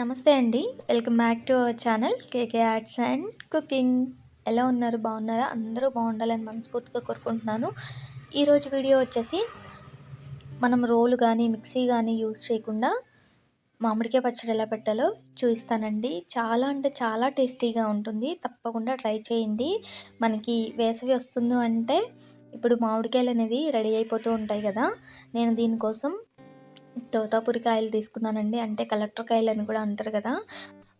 నమస్తే అండి. Welcome back to our channel KK ads and cooking. ఎలా ఉన్నారు? బాగున్నారా? అందరూ బాగుండాలని మనస్ఫూర్తిగా కోరుకుంటున్నాను. ఈరోజు వీడియో వచ్చేసి మనం రోలు కానీ మిక్సీ కానీ యూస్ చేయకుండా మామిడికాయ పచ్చడి ఎలా పెట్టాలో చూపిస్తానండి. చాలా అంటే చాలా టేస్టీగా ఉంటుంది. తప్పకుండా ట్రై చేయండి. మనకి వేసవి వస్తుందో అంటే ఇప్పుడు మామిడికాయలు అనేది రెడీ అయిపోతూ ఉంటాయి కదా. నేను దీనికోసం తోతాపురి కాయలు తీసుకున్నానండి. అంటే కలెక్టర్ కాయలు అని కూడా అంటారు కదా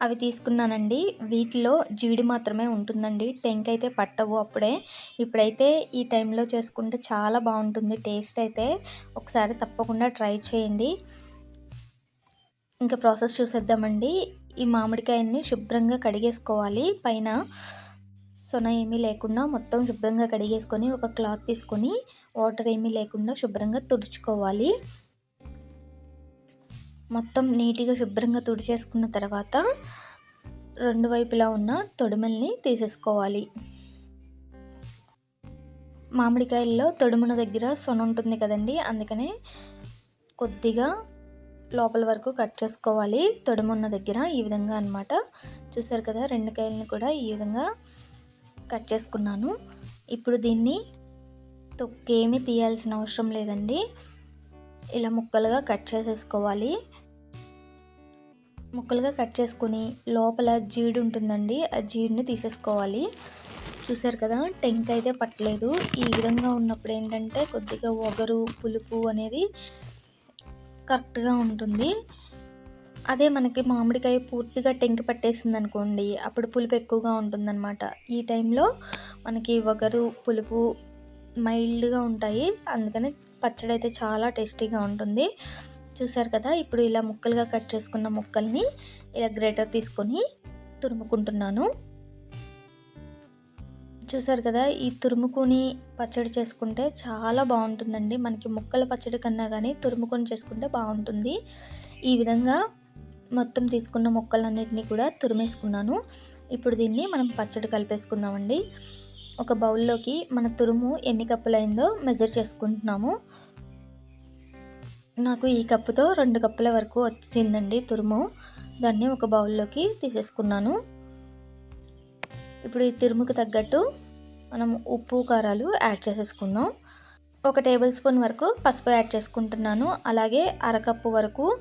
అవి తీసుకున్నానండి. వీటిలో జీడి మాత్రమే ఉంటుందండి. టెంక్ అయితే పట్టవు అప్పుడే. ఇప్పుడైతే ఈ టైంలో చేసుకుంటే చాలా బాగుంటుంది. టేస్ట్ అయితే ఒకసారి తప్పకుండా ట్రై చేయండి. ఇంకా ప్రాసెస్ చూసేద్దామండి. ఈ మామిడికాయల్ని శుభ్రంగా కడిగేసుకోవాలి. పైన సొన ఏమీ లేకుండా మొత్తం శుభ్రంగా కడిగేసుకొని ఒక క్లాత్ తీసుకొని వాటర్ ఏమీ లేకుండా శుభ్రంగా తుడుచుకోవాలి. మొత్తం నీట్గా శుభ్రంగా తుడిచేసుకున్న తర్వాత రెండు వైపులా ఉన్న తొడుమల్ని తీసేసుకోవాలి. మామిడికాయల్లో తొడుమున దగ్గర సొన ఉంటుంది కదండి అందుకనే కొద్దిగా లోపల వరకు కట్ చేసుకోవాలి. తొడుమున్న దగ్గర ఈ విధంగా అనమాట చూసారు కదా రెండు కాయలను కూడా ఈ విధంగా కట్ చేసుకున్నాను. ఇప్పుడు దీన్ని తొక్కేమీ తీయాల్సిన అవసరం లేదండి. ఇలా ముక్కలుగా కట్ చేసేసుకోవాలి. ముక్కలుగా కట్ చేసుకొని లోపల జీడి ఉంటుందండి ఆ జీడిని తీసేసుకోవాలి. చూసారు కదా టెంక్ అయితే పట్టలేదు. ఈ విధంగా ఉన్నప్పుడు ఏంటంటే కొద్దిగా ఒగరు పులుపు అనేది కరెక్ట్గా ఉంటుంది. అదే మనకి మామిడికాయ పూర్తిగా టెంక్ పట్టేసింది అనుకోండి అప్పుడు పులుపు ఎక్కువగా ఉంటుందన్నమాట. ఈ టైంలో మనకి ఒగరు పులుపు మైల్డ్గా ఉంటాయి. అందుకని పచ్చడి అయితే చాలా టేస్టీగా ఉంటుంది. చూసారు కదా ఇప్పుడు ఇలా ముక్కలుగా కట్ చేసుకున్న ముక్కల్ని ఇలా గ్రేటర్ తీసుకొని తురుముకుంటున్నాను. చూసారు కదా ఈ తురుముకొని పచ్చడి చేసుకుంటే చాలా బాగుంటుందండి. మనకి ముక్కల పచ్చడి కన్నా కానీ తురుముకొని చేసుకుంటే బాగుంటుంది. ఈ విధంగా మొత్తం తీసుకున్న ముక్కలన్నిటినీ కూడా తురిమేసుకున్నాను. ఇప్పుడు దీన్ని మనం పచ్చడి కలిపేసుకుందామండి. ఒక బౌల్లోకి మన తురుము ఎన్ని కప్పులైందో మెజర్ చేసుకుంటున్నాము. నాకు ఈ కప్పుతో రెండు కప్పుల వరకు వచ్చిందండి తురుము. దాన్ని ఒక బౌల్లోకి తీసేసుకున్నాను. ఇప్పుడు ఈ తురుముకు తగ్గట్టు మనం ఉప్పు కారాలు యాడ్ చేసేసుకుందాం. ఒక టేబుల్ స్పూన్ వరకు పసుపు యాడ్ చేసుకుంటున్నాను. అలాగే అరకప్పు వరకు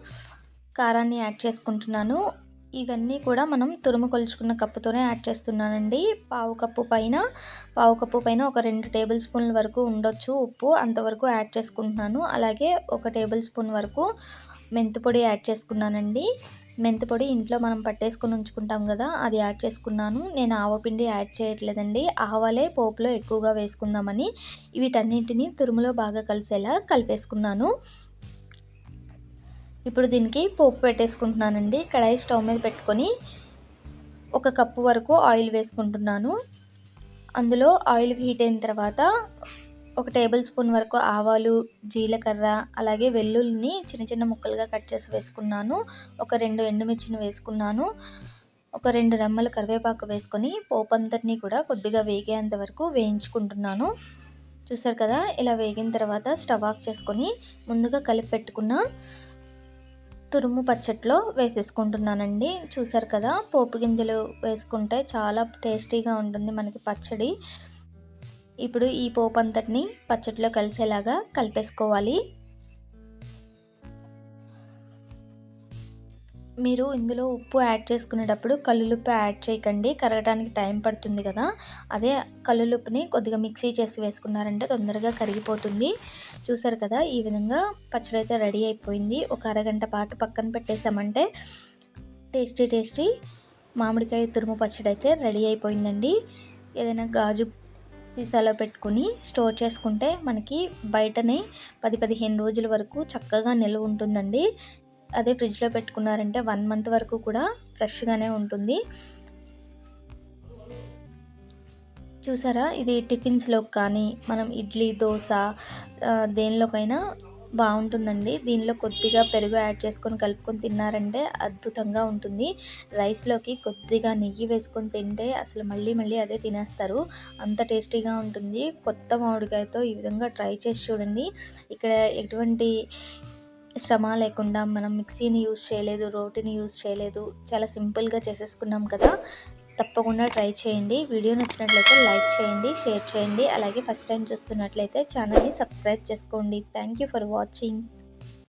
కారాన్ని యాడ్ చేసుకుంటున్నాను. ఇవన్నీ కూడా మనం తురుము కొలుచుకున్న కప్పుతోనే యాడ్ చేస్తున్నానండి. పావు కప్పు పైన పావు కప్పు పైన ఒక రెండు టేబుల్ స్పూన్ల వరకు ఉండొచ్చు ఉప్పు అంతవరకు యాడ్ చేసుకుంటున్నాను. అలాగే ఒక టేబుల్ స్పూన్ వరకు మెంతిపొడి యాడ్ చేసుకున్నానండి. మెంతిపొడి ఇంట్లో మనం పట్టేసుకుని ఉంచుకుంటాం కదా అది యాడ్ చేసుకున్నాను. నేను ఆవపిండి యాడ్ చేయట్లేదండి. ఆవాలే పోపులో ఎక్కువగా వేసుకుందామని వీటన్నింటినీ తురుములో బాగా కలిసేలా కలిపేసుకున్నాను. ఇప్పుడు దీనికి పోపు పెట్టేసుకుంటున్నానండి. కడాయి స్టవ్ మీద పెట్టుకొని ఒక కప్పు వరకు ఆయిల్ వేసుకుంటున్నాను. అందులో ఆయిల్ హీట్ అయిన తర్వాత ఒక టేబుల్ స్పూన్ వరకు ఆవాలు జీలకర్ర అలాగే వెల్లుల్లిని చిన్న చిన్న ముక్కలుగా కట్ చేసి వేసుకున్నాను. ఒక రెండు ఎండుమిర్చిని వేసుకున్నాను. ఒక రెండు రెమ్మల కరివేపాకు వేసుకొని పోపు అంతటినీ కూడా కొద్దిగా వేగేంత వరకు వేయించుకుంటున్నాను. చూసారు కదా? ఇలా వేగిన తర్వాత స్టవ్ ఆఫ్ చేసుకొని ముందుగా కలిపి పెట్టుకున్న తురుము పచ్చట్లో వేసేసుకుంటున్నానండి. చూసారు కదా పోపు గింజలు వేసుకుంటే చాలా టేస్టీగా ఉంటుంది మనకి పచ్చడి. ఇప్పుడు ఈ పోపు అంతటిని పచ్చట్లో కలిసేలాగా కలిపేసుకోవాలి. మీరు ఇందులో ఉప్పు యాడ్ చేసుకునేటప్పుడు కల్లులుప్పు యాడ్ చేయకండి. కరగడానికి టైం పడుతుంది కదా. అదే కల్లులుప్పుని కొద్దిగా మిక్సీ చేసి వేసుకున్నారంటే తొందరగా కరిగిపోతుంది. చూసారు కదా ఈ విధంగా పచ్చడి అయితే రెడీ అయిపోయింది. ఒక అరగంట పాటు పక్కన పెట్టేసామంటే టేస్టీ టేస్టీ మామిడికాయ తురుము పచ్చడి అయితే రెడీ అయిపోయిందండి. ఏదైనా గాజు సీసాలో పెట్టుకుని స్టోర్ చేసుకుంటే మనకి బయటనే పది పదిహేను రోజుల వరకు చక్కగా నిల్వ ఉంటుందండి. అదే ఫ్రిడ్జ్లో పెట్టుకున్నారంటే వన్ మంత్ వరకు కూడా ఫ్రెష్గానే ఉంటుంది. చూసారా? ఇది టిఫిన్స్లో కానీ మనం ఇడ్లీ దోశ దేనిలోకైనా బాగుంటుందండి. దీనిలో కొద్దిగా పెరుగు యాడ్ చేసుకొని కలుపుకొని తిన్నారంటే అద్భుతంగా ఉంటుంది. రైస్లోకి కొద్దిగా నెయ్యి వేసుకొని తింటే అసలు మళ్ళీ మళ్ళీ అదే తినేస్తారు. అంత టేస్టీగా ఉంటుంది. కొత్త మామిడికాయతో ఈ విధంగా ట్రై చేసి చూడండి. ఇక్కడ ఎటువంటి శ్రమ లేకుండా మనం మిక్సీని యూజ్ చేయలేదు రోటిని యూజ్ చేయలేదు చాలా సింపుల్గా చేసేసుకున్నాం కదా. తప్పకుండా ట్రై చేయండి. వీడియో నచ్చినట్లయితే లైక్ చేయండి షేర్ చేయండి. అలాగే ఫస్ట్ టైం చూస్తున్నట్లయితే ఛానల్ని సబ్స్క్రైబ్ చేసుకోండి. Thank you for watching.